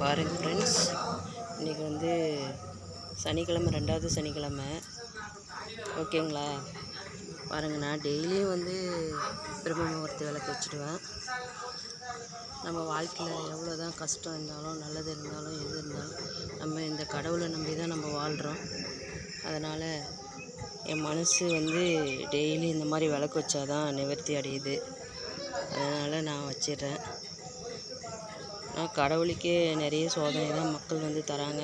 பாருங்கள் ஃப்ரெண்ட்ஸ் இன்றைக்கி வந்து சனிக்கிழமை ரெண்டாவது சனிக்கிழமை. ஓகேங்களா? பாருங்கள் நான் டெய்லியும் வந்து பிரம்ம முகூர்த்த விளக்கு வச்சுடுவேன். நம்ம வாழ்க்கையில் எவ்வளோ தான் கஷ்டம் இருந்தாலும் நல்லது இருந்தாலும் எது இருந்தாலும் நம்ம இந்த கடவுளை நம்பி தான் நம்ம வாழ்கிறோம் அதனால் என் மனசு வந்து டெய்லி இந்த மாதிரி விளக்கு வச்சாதான் நிவர்த்தி அடையுது. அதனால் நான் வச்சிடுறேன். ஆனால் கடவுளுக்கே நிறைய சோதனை தான் மக்கள் வந்து தராங்க.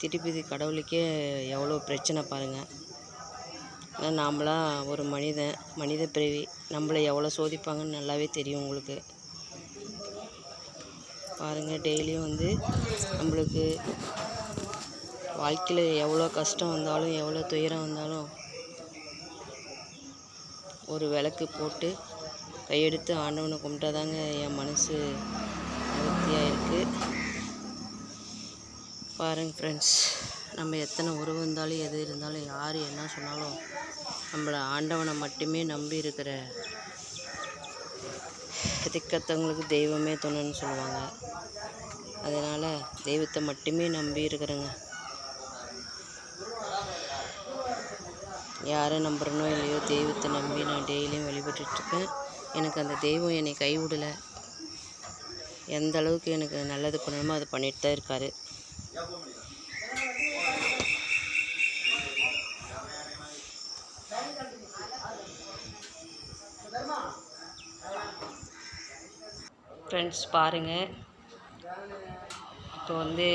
திருப்பி கடவுளுக்கே எவ்வளோ பிரச்சனை பாருங்கள் ஆனால் நாமளாம் ஒரு மனிதன் மனித பிறவி நம்மளை எவ்வளோ சோதிப்பாங்கன்னு நல்லாவே தெரியும் உங்களுக்கு. பாருங்கள் டெய்லியும் வந்து நம்மளுக்கு வாழ்க்கையில் எவ்வளோ கஷ்டம் வந்தாலும் எவ்வளோ துயரம் வந்தாலும் ஒரு விளக்கு போட்டு கையெடுத்து ஆண்டவனை கும்பிட்டாதாங்க என் மனசு திருப்தியாக இருக்குது பாருங்கள் ஃப்ரெண்ட்ஸ் நம்ம எத்தனை உறவு இருந்தாலும் எது இருந்தாலும் யார் என்ன சொன்னாலும் நம்மளை ஆண்டவனை மட்டுமே நம்பி இருக்கிற திக்கத்தவங்களுக்கு தெய்வமே துணைன்னு சொல்லுவாங்க. அதனால் தெய்வத்தை மட்டுமே நம்பி இருக்கிறேங்க. யாரை நம்புறனோ இல்லையோ தெய்வத்தை நம்பி நான் டெய்லியும் வழிபட்டுருக்கேன் எனக்கு அந்த தெய்வம் என்னை கைவிடலை. எந்த அளவுக்கு எனக்கு நல்லது பண்ணணுமோ அதை பண்ணிட்டு தான் இருக்கார். ஃப்ரெண்ட்ஸ் பாருங்கள் இப்போ வந்து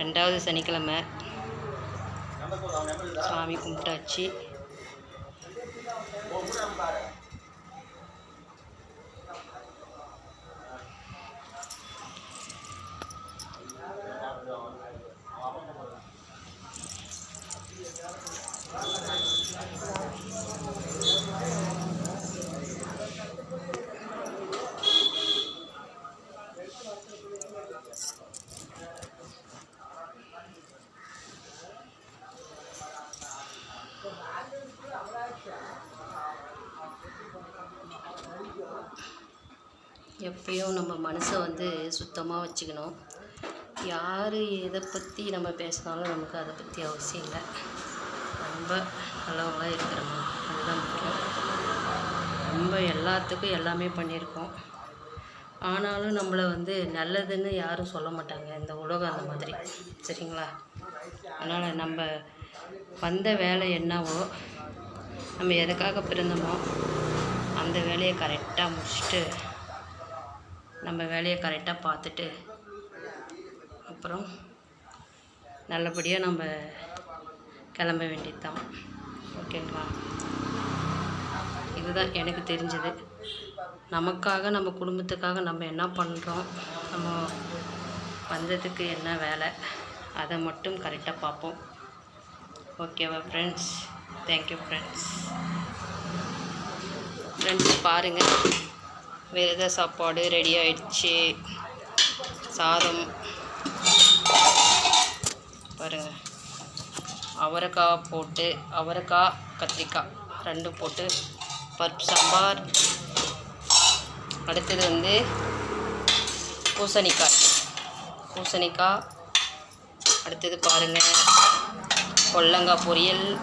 ரெண்டாவது சனிக்கிழமை. சாமி கும்பிட்டாச்சு. எப்பயும் நம்ம மனசை வந்து சுத்தமாக வச்சுக்கணும். யார் எதை பற்றி நம்ம பேசினாலும் நமக்கு அதை பற்றி அவசியம் இல்லை. ரொம்ப நல்லவங்களாக இருக்கிறோமா? அதுதான் முக்கியம். ரொம்ப எல்லாத்துக்கும் எல்லாமே பண்ணியிருக்கோம். ஆனாலும் நம்மளை வந்து நல்லதுன்னு யாரும் சொல்ல மாட்டாங்க. இந்த உலகம் அந்த மாதிரி. சரிங்களா? அதனால் நம்ம வந்த வேலை என்னவோ நம்ம எதுக்காக பிறந்தோமோ அந்த வேலையை கரெக்டாக முடிச்சுட்டு நம்ம வேலையை கரெக்டாக பார்த்துட்டு அப்புறம் நல்லபடியாக நம்ம கிளம்ப வேண்டியது தான் ஓகேங்களா? இதுதான் எனக்கு தெரிஞ்சது. நமக்காக நம்ம குடும்பத்துக்காக நம்ம என்ன பண்ணுறோம் நம்ம வந்ததுக்கு என்ன வேலை அதை மட்டும் கரெக்டாக பார்ப்போம். ஓகேவா ஃப்ரெண்ட்ஸ் தேங்க்யூ ஃப்ரெண்ட்ஸ் ஃப்ரெண்ட்ஸ் பாருங்கள் விரத சாப்பாடு ரெடி ஆயிடுச்சு. சாதம். பாருங்கள் அவரைக்காய் போட்டு அவரைக்காய் கத்திரிக்காய் ரெண்டும் போட்டு பருப்பு சாம்பார். அடுத்தது வந்து பூசணிக்காய். பூசணிக்காய். அடுத்தது பாருங்கள் கொல்லங்காய் பொரியல்.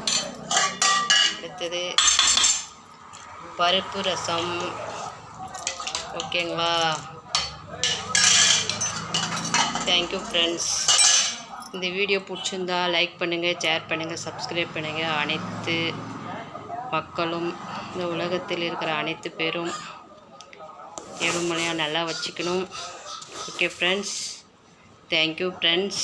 அடுத்தது பருப்பு ரசம். ஓகேங்களா? தேங்க்யூ ஃப்ரெண்ட்ஸ் இந்த வீடியோ பிடிச்சிருந்தா லைக் பண்ணுங்கள் ஷேர் பண்ணுங்கள் சப்ஸ்கிரைப் பண்ணுங்கள் அனைத்து மக்களும் இந்த உலகத்தில் இருக்கிற அனைத்து பேரும் ஏழுமலையாக நல்லா வச்சுக்கணும். Okay friends thank you friends